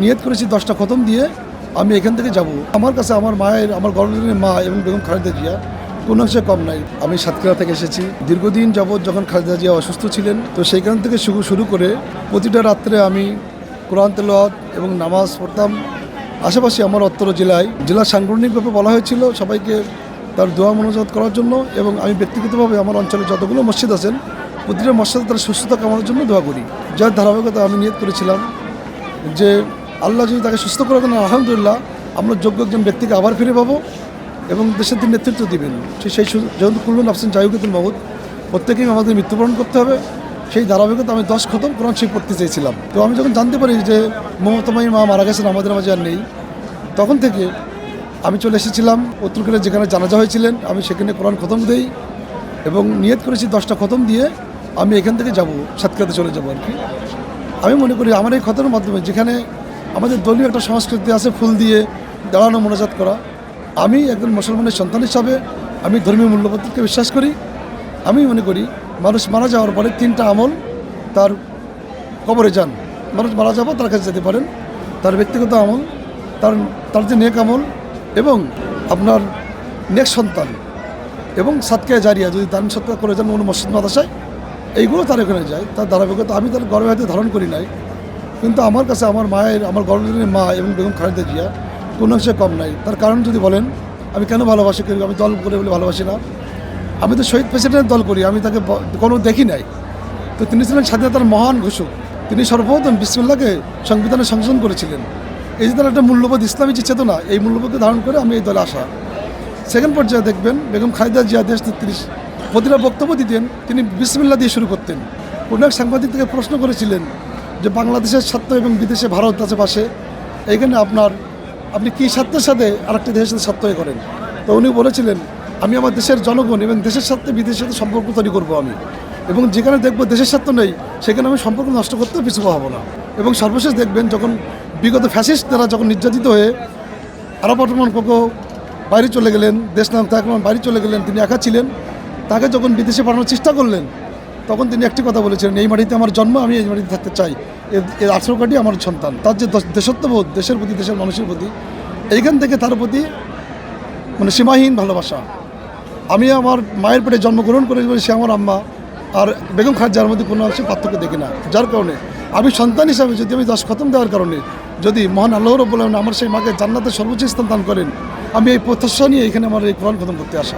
নিয়ত করেছি দশটা খতম দিয়ে আমি এখান থেকে যাব। আমার কাছে আমার মায়ের, আমার গর্ভধারণের মা এবং বেগম খালেদা জিয়া, কোনো অংশে কম নাই। আমি সাতক্ষীরা থেকে এসেছি। দীর্ঘদিন যাবৎ যখন খালেদা জিয়া অসুস্থ ছিলেন, তো সেইখান থেকে শুরু শুরু করে প্রতিটা রাত্রে আমি কোরআন তেলাওয়াত এবং নামাজ পড়তাম। আশেপাশে আমার অত্তর জেলায় জেলার সাংগঠনিকভাবে বলা হয়েছিল, সবাইকে তার দোয়া মনোজাত করার জন্য এবং আমি ব্যক্তিগতভাবে আমার অঞ্চলে যতগুলো মসজিদ আছেন, প্রতিটা মসজিদে তার সুস্থতা কামানোর জন্য দোয়া করি। যার ধারাবাহিকতা আমি নিয়ত করেছিলাম যে আল্লাহ যদি তাকে সুস্থ করে দেন, আলহামদুলিল্লাহ, আমরা যোগ্য একজন ব্যক্তিকে আবার ফিরে পাবো এবং দেশের তিনি নেতৃত্ব দিবেন। সেই যেহেতু কুল্লুন আফসেন জায়ুকুতুল মাহুদ প্রত্যেকেই আমাদের মৃত্যুবরণ করতে হবে, সেই ধারাবাহিকতা আমি দশ খতম কোরআন শিখ পড়তে চেয়েছিলাম। তো আমি যখন জানতে পারি যে মমতামাই মা মারা গেছেন, আমাদের মাঝে আর নেই, তখন থেকে আমি চলে এসেছিলাম উত্তরকেলে যেখানে জানাজা হয়েছিলেন, আমি সেখানে কোরআন খতম দেই এবং নিয়ত করেছি দশটা খতম দিয়ে আমি এখান থেকে যাব, সাতক্ষীরাতে চলে যাব আর কি। আমি মনে করি আমার এই খতনের মাধ্যমে যেখানে আমাদের দলীয় একটা সংস্কৃতি আছে, ফুল দিয়ে দাঁড়ানো, মোনাজাত করা, আমি একজন মুসলমানের সন্তান হিসাবে আমি ধর্মীয় মূল্যবোধকে বিশ্বাস করি। আমি মনে করি মানুষ মারা যাওয়ার পরে তিনটা আমল তার কবরে যান। মানুষ মারা যাব, তার কাছে যেতে পারেন। তার ব্যক্তিগত আমল, তার তার যে নেক আমল আপনার নেক্সট সন্তান এবং সাতকে জারিয়া যদি দান সৎকার করে যান কোনো মসজিদ মাদাসায় এইগুলো তার এখানে যায়। তার ধারাবাহিকতা আমি তার গর্বে হয়তো ধারণ করি নাই। কিন্তু আমার কাছে আমার মায়ের, আমার গর্ভধারণের মা এবং বেগম খালেদা জিয়া কোনো অংশে কম নাই। তার কারণ যদি বলেন, আমি কেন ভালোবাসি করি আমি দল করে বলে ভালোবাসি না। আমি তো শহীদ প্রেসিডেন্টের দল করি, আমি তাকে কোনো দেখি নাই। তো তিনি ছিলেন স্বাধীনতার মহান ঘোষক। তিনি সর্বপ্রথম বিসমুল্লাহকে সংবিধানে সংশোধন করেছিলেন। এই যে তার একটা মূল্যবোধ ইসলামী যে চেতনা, এই মূল্যবোধকে ধারণ করে আমি এই দলে আসা। সেকেন্ড পর্যায়ে দেখবেন বেগম খালেদা জিয়া দেশ তেত্রিশ প্রতিটা বক্তব্য দিতেন, তিনি বিসমিল্লা দিয়ে শুরু করতেন। কোনো এক সাংবাদিক থেকে প্রশ্ন করেছিলেন যে বাংলাদেশের স্বার্থ এবং বিদেশে ভারত আছে পাশে, এইখানে আপনার, আপনি কী স্বার্থের সাথে আরেকটি দেশের সাথে স্বার্থ করেন? তো উনি বলেছিলেন, আমি আমার দেশের জনগণ এবং দেশের সাথে বিদেশের সাথে সম্পর্ক তৈরি করব আমি। এবং যেখানে দেখব দেশের স্বার্থ নেই, সেখানে আমি সম্পর্ক নষ্ট করতে পিছু হব না। এবং সর্বশেষ দেখবেন যখন বিগত ফ্যাসিস্ট দ্বারা যখন নির্যাতিত হয়ে আরব অটোমান কোকো বাইরে চলে গেলেন, দেশ নাম তাকমান বাইরে চলে গেলেন, তিনি একা ছিলেন, তাকে যখন বিদেশে পাঠানোর চেষ্টা করলেন, তখন তিনি একটি কথা বলেছিলেন, এই মাটিতে আমার জন্ম, আমি এই মাটিতে থাকতে চাই। এর আঠেরো কাটি আমার সন্তান। তার যে দেশত্ববোধ, দেশের প্রতি, দেশের মানুষের প্রতি, এইখান থেকে তার প্রতি মানে সীমাহীন ভালোবাসা। আমি আমার মায়ের পেটে জন্মগ্রহণ করে সে আমার আম্মা, আর বেগম খাজার মধ্যে কোনো অংশে পার্থক্য দেখি না। যার কারণে আমি সন্তান হিসাবে যদি আমি দশ খতম দেওয়ার কারণে যদি মহান আল্লাহ রব্বুল আমার সেই মাকে জান্নাতে সর্বোচ্চ স্থান দান করেন, আমি এই প্রত্যাশা নিয়ে এখানে আমার এই কোরআন খতম করতে আসা।